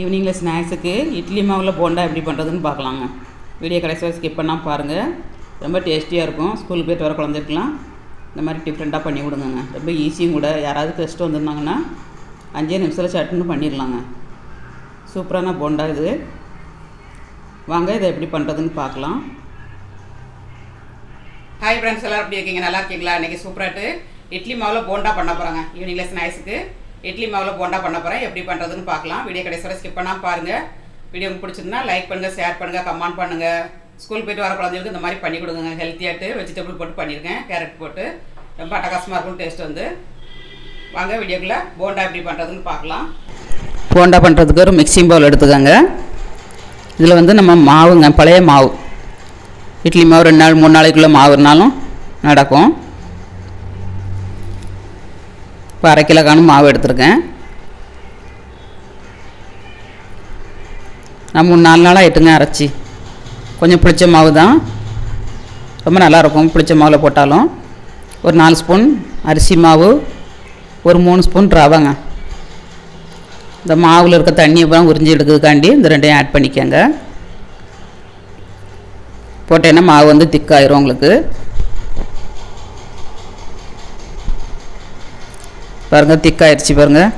ஈவினிங்கில் ஸ்நாக்ஸுக்கு இட்லி மாவில் போண்டா எப்படி பண்ணுறதுன்னு பார்க்கலாங்க. வீடியோ கடைசியாக ஸ்கிப் பண்ணால் பாருங்கள் ரொம்ப டேஸ்டியாக இருக்கும். ஸ்கூலுக்கு போய்ட்டு வர குழந்தைருக்கலாம் இந்த மாதிரி டிஃப்ரெண்ட்டாக பண்ணி கொடுங்கங்க. ரொம்ப ஈஸியும் கூட. யாராவது கெஸ்ட்டு வந்திருந்தாங்கன்னா அஞ்சே நிமிஷத்தில் சட்டுன்னு பண்ணிடலாங்க. சூப்பரான போண்டா இது. வாங்க இதை எப்படி பண்ணுறதுன்னு பார்க்கலாம். ஹாய் ஃப்ரெண்ட்ஸ் எல்லோரும் எப்படி இருக்கீங்க? நல்லா இருக்கீங்களா? இன்றைக்கி சூப்பராட்டு இட்லி மாவில் போண்டா பண்ண போகிறாங்க ஈவினிங்கில் ஸ்நாக்ஸுக்கு இட்லி மாவில் போண்டா பண்ண போகிறேன் எப்படி பண்ணுறதுன்னு பார்க்கலாம். வீடியோ கடைசியோட ஸ்கிப் பண்ணால் பாருங்கள் வீடியோ உங்களுக்கு பிடிச்சிருந்தா லைக் பண்ணுங்கள் ஷேர் பண்ணுங்கள் கமெண்ட் பண்ணுங்கள் ஸ்கூல் போயிட்டு வர குழந்தைங்களுக்கு இந்த மாதிரி பண்ணி கொடுங்க. ஹெல்த்தியாட்டு வெஜிடபிள் போட்டு பண்ணியிருக்கேன் கேரட் போட்டு. ரொம்ப அட்டகாசமாக இருக்கும் டேஸ்ட் வந்து. வாங்க வீடியோக்குள்ளே போண்டா எப்படி பண்ணுறதுன்னு பார்க்கலாம். போண்டா பண்ணுறதுக்கு ஒரு மிக்சிங் பவுல் எடுத்துக்கோங்க. இதில் வந்து நம்ம மாவுங்க பழைய மாவு. இட்லி மாவு ரெண்டு நாள் மூணு நாளைக்குள்ளே மாவு இருந்தாலும் நடக்கும். இப்போ அரை கிலோ காணும் மாவு எடுத்திருக்கேன். நான் மூணு நாலு நாளாக எட்டுங்க அரைச்சி. கொஞ்சம் புளிச்ச மாவு தான். ரொம்ப நல்லாயிருக்கும் புளிச்ச மாவில் போட்டாலும். ஒரு நாலு ஸ்பூன் அரிசி மாவு ஒரு மூணு ஸ்பூன் ரவைங்க. இந்த மாவில் இருக்க தண்ணியை பூரா உறிஞ்சி எடுக்கிறதுக்காண்டி இந்த ரெண்டையும் ஆட் பண்ணிக்கோங்க. போட்டேன்னா மாவு வந்து திக்காயிரும் உங்களுக்கு. பாருங்கள் திக்காயிடுச்சு பாருங்கள்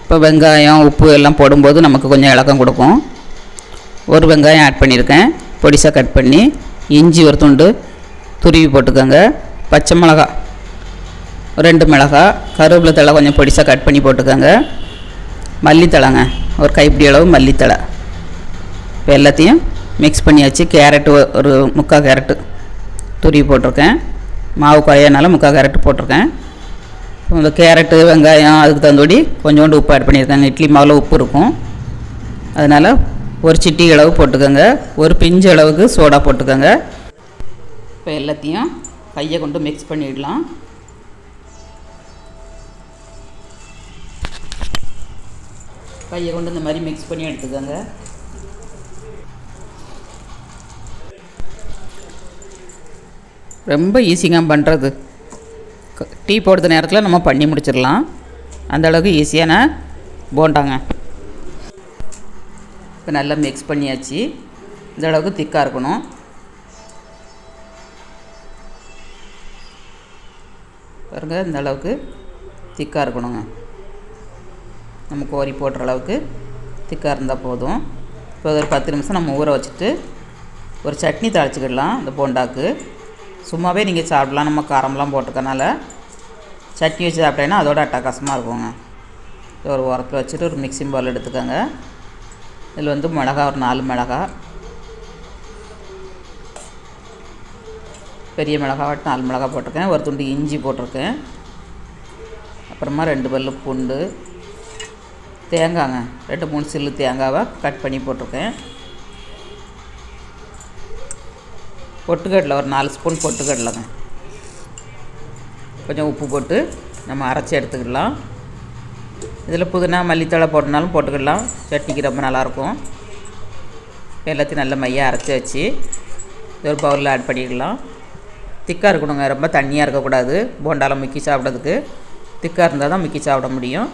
இப்போ வெங்காயம் உப்பு எல்லாம் போடும்போது நமக்கு கொஞ்சம் இலக்கம் கொடுக்கும். ஒரு வெங்காயம் ஆட் பண்ணியிருக்கேன். பொடிசாக கட் பண்ணி இஞ்சி ஒரு துண்டு துருவி போட்டுக்கோங்க. பச்சை மிளகா ரெண்டு மிளகா கருவேப்பிலை தழை கொஞ்சம் பொடிசாக கட் பண்ணி போட்டுக்கோங்க. மல்லித்தழைங்க ஒரு கைப்பிடி அளவு மல்லித்தழை. இப்போ எல்லாத்தையும் மிக்ஸ் பண்ணியாச்சு. கேரட்டு ஒரு முக்கால் கேரட்டு துருவி போட்டிருக்கேன். மாவு குறையனால முக்கால் கேரட்டு போட்டிருக்கேன். இந்த கேரட்டு வெங்காயம் அதுக்கு தகுந்தபடி கொஞ்சோண்டு உப்பு ஆட் பண்ணியிருக்காங்க. இட்லி மாவில் உப்பு இருக்கும். அதனால் ஒரு சிட்டி அளவு போட்டுக்கோங்க. ஒரு பிஞ்சு அளவுக்கு சோடா போட்டுக்கோங்க. இப்போ எல்லாத்தையும் கையை கொண்டு மிக்ஸ் பண்ணிடலாம். கையை கொண்டு இந்த மாதிரி மிக்ஸ் பண்ணி எடுத்துக்கோங்க. ரொம்ப ஈஸிங்க பண்ணுறது டீ போடுற நேரத்தில் நம்ம பண்ணி முடிச்சிடலாம். அந்தளவுக்கு ஈஸியான போண்டாங்க. இப்போ நல்லா மிக்ஸ் பண்ணியாச்சு. இந்த அளவுக்கு திக்காக இருக்கணும். பாருங்க இந்த அளவுக்கு திக்காக இருக்கணுங்க. நம்ம கோரி போடுற அளவுக்கு திக்காக இருந்தால் போதும். இப்போ ஒரு பத்து நிமிஷம் நம்ம ஊற வச்சுட்டு ஒரு சட்னி தாளிச்சிக்கிடலாம் இந்த போண்டாக்கு. சும்மாவே நீங்கள் சாப்பிடலாம். நம்ம காரம்லாம் போட்டுக்கனால சட்னி வச்சு சாப்பிட்டேன்னா அதோட அட்டகாசமாக இருக்குங்க. ஒரு உரத்தில் வச்சுட்டு ஒரு மிக்சிங் பவுல் எடுத்துக்கோங்க. இதில் வந்து மிளகா ஒரு நாலு மிளகா. பெரிய மிளகா வாட்டு நாலு மிளகா போட்டிருக்கேன். ஒரு துண்டு இஞ்சி போட்டிருக்கேன். அப்புறமா ரெண்டு பல்லு பூண்டு. தேங்காங்க. ரெண்டு மூணு சில்லு தேங்காவை கட் பண்ணி போட்டிருக்கேன். பொட்டுக்கடலை ஒரு நாலு ஸ்பூன் பொட்டுக்கடலைங்க. கொஞ்சம் உப்பு போட்டு நம்ம அரைச்சி எடுத்துக்கிடலாம் இதில் புதினா மல்லித்தழை போட்டனாலும் போட்டுக்கிடலாம் சட்னிக்கு ரொம்ப நல்லாயிருக்கும். எல்லாத்தையும் நல்ல மையாக அரைச்சி வச்சு ஒரு பவுலில் ஆட் பண்ணிக்கலாம். திக்காக இருக்கணுங்க. ரொம்ப தண்ணியாக இருக்கக்கூடாது. போண்டாலாம் முக்கி சாப்பிட்றதுக்கு. திக்காக இருந்தால் தான் முக்கி சாப்பிட முடியும்.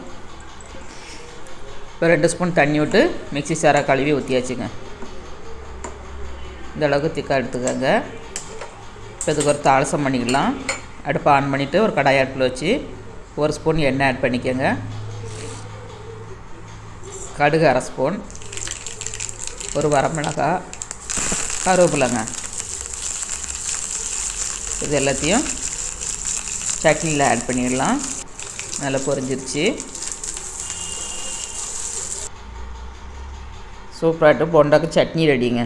இப்போ ரெண்டு ஸ்பூன் தண்ணி விட்டு மிக்சி சாராக கழுவி ஊற்றி வச்சுங்க இந்த அளவுக்கு திக்காக எடுத்துக்கோங்க. இப்போ இதுக்கு ஒரு தாளசம் பண்ணிக்கலாம். அடுப்பை ஆன் பண்ணிவிட்டு ஒரு கடாய் அடுப்பில் வச்சு ஒரு ஸ்பூன் எண்ணெய் ஆட் பண்ணிக்கோங்க. கடுகு அரை ஸ்பூன். ஒரு வரமிளகாய் கருவேப்பிலைங்க. இது எல்லாத்தையும் சட்னியில் ஆட் பண்ணிடலாம். நல்லா பொரிஞ்சிருச்சு. சூப்பராகிட்டு போண்டாக்கு சட்னி ரெடிங்க.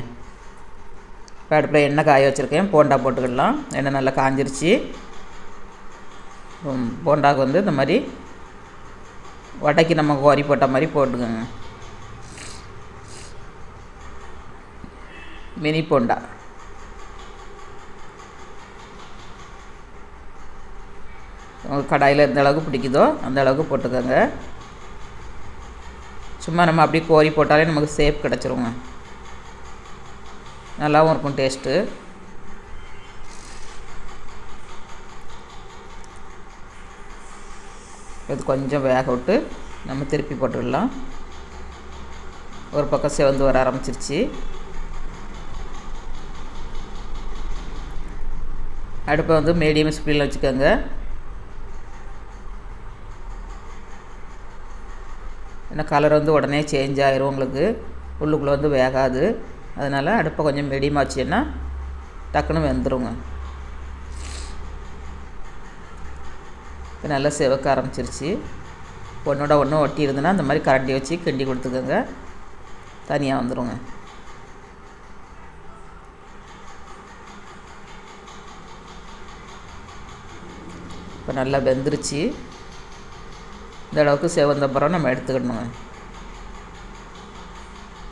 அடுப்பில் எண்ணெய் காய வச்சுருக்கேன். போண்டா போட்டுக்கிடலாம் எண்ணெய் நல்லா காஞ்சிருச்சு. போண்டாவுக்கு வந்து இந்த மாதிரி வடைக்கு நம்ம கோரி போட்ட மாதிரி போட்டுக்கோங்க. மினி போண்டா. உங்கள் கடாயில் எந்த அளவுக்கு பிடிக்குதோ அந்த அளவுக்கு போட்டுக்கோங்க. சும்மா நம்ம அப்படியே கோரி போட்டாலே நமக்கு சேஃப் கிடச்சிருங்க. நல்லாவும் இருக்கும் டேஸ்ட்டு. இது கொஞ்சம் வேக விட்டு நம்ம திருப்பி போட்டுடலாம். ஒரு பக்கம் செவந்து வர ஆரம்பிச்சிருச்சு. அடுப்பை வந்து மீடியம் ஸ்பீடில் வச்சுக்கோங்க. ஏன்னா கலர் வந்து உடனே சேஞ்ச் ஆயிரும் உங்களுக்கு. உள்ளுக்குள்ளே வந்து வேகாது. அதனால் அடுப்பை கொஞ்சம் மீடியமாக வச்சுன்னா டக்குன்னு வெந்துருங்க. இப்போ நல்லா செவக்க ஆரம்பிச்சிருச்சு. ஒன்றோட ஒன்று ஒட்டி இருந்ததுன்னா அந்த மாதிரி கரண்டி வச்சு கிண்டி கொடுத்துக்கோங்க. தனியாக வந்துடுங்க இப்போ நல்லா வெந்துருச்சு. இந்த அளவுக்கு செவந்த அப்புறம் நம்ம எடுத்துக்கணுங்க.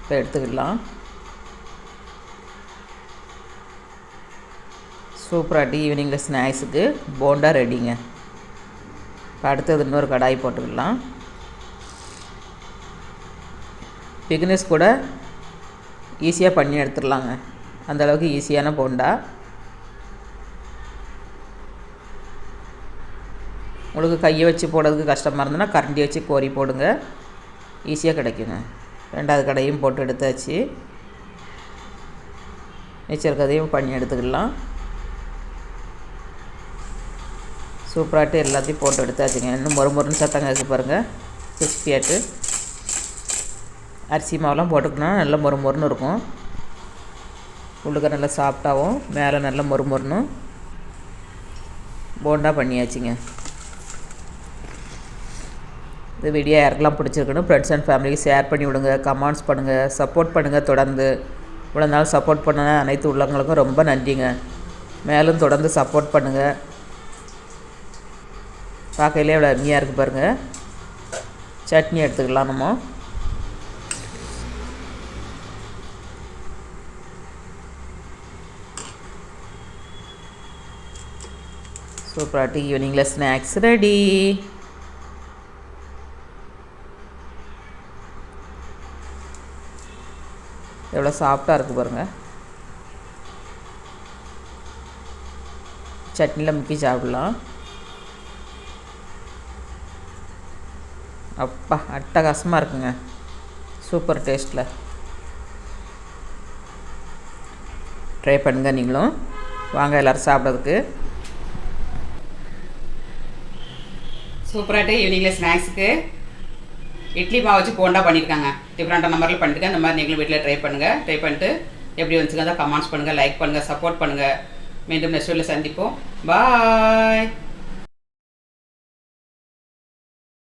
இப்போ எடுத்துக்கிடலாம் சூப்பராக ஈவினிங்கில் ஸ்நாக்ஸுக்கு போண்டா ரெடிங்க இப்போ அடுத்தது இன்னொரு கடாய் போட்டுக்கலாம். பிக்னஸ் கூட ஈஸியாக பண்ணி எடுத்துடலாங்க. அந்தளவுக்கு ஈஸியான போண்டா. உங்களுக்கு கையை வச்சு போடுறதுக்கு கஷ்டமாக இருந்ததுன்னா கரண்டி வச்சு கோரி போடுங்க. ஈஸியாக கிடைக்குங்க. ரெண்டாவது கடையும் போட்டு எடுத்தாச்சு. மிச்சம் பண்ணி எடுத்துக்கலாம். சூப்பராகிட்டு எல்லாத்தையும் போட்டு எடுத்தாச்சுங்க. இன்னும் மொறு மொறுன்னு சத்தங்க இருக்குது பாருங்கள் கிறிஸ்பியாட்டு. அரிசி மாவுலாம் போட்டுக்கணும் நல்லா மொறு மொறுன்னு இருக்கும். உள்ளுக்க நல்லா சாஃப்டாகவும் மேலே நல்லா மொறு மொறுன்னு போண்டா பண்ணியாச்சுங்க. இந்த வீடியோ யாருக்கெல்லாம் பிடிச்சிருக்குன்னு ஃப்ரெண்ட்ஸ் அண்ட் ஃபேமிலிக்கு ஷேர் பண்ணி விடுங்க கமெண்ட்ஸ் பண்ணுங்கள் சப்போர்ட் பண்ணுங்கள் தொடர்ந்து. இவ்வளோ நாள் சப்போர்ட் பண்ண அனைத்து உள்ளவங்களுக்கும் ரொம்ப நன்றிங்க. மேலும் தொடர்ந்து சப்போர்ட் பண்ணுங்கள் பார்க்கையிலே எவ்வளோ அருமையாக இருக்குது பாருங்கள் சட்னி எடுத்துக்கலாம் நம்ம. சூப்பராகிட்டு ஈவினிங்கில் ஸ்நாக்ஸ் ரெடி. எவ்வளோ சாஃப்டாக இருக்குது பாருங்கள் சட்னியில் முக்கி சாப்பிடலாம். அப்பா அட்டகாசமாக இருக்குங்க. சூப்பர் டேஸ்ட்டில் ட்ரை பண்ணுங்க நீங்களும். வாங்க எல்லோரும் சாப்பிட்றதுக்கு. சூப்பராகிட்டு ஈவினிங்கில் ஸ்நாக்ஸுக்கு இட்லி மாவு வச்சு போண்டா பண்ணியிருக்காங்க டிஃப்ரெண்ட்டான மாதிரில பண்ணியிருக்கேன் இந்த மாதிரி நீங்களும் வீட்டில் ட்ரை பண்ணுங்கள் ட்ரை பண்ணிட்டு எப்படி வந்துச்சுங்க தான் கமெண்ட்ஸ் பண்ணுங்கள் லைக் பண்ணுங்கள் சப்போர்ட் பண்ணுங்கள் மீண்டும் நெக்ஸ்ட் வீடியோவில் சந்திப்போம். பாய்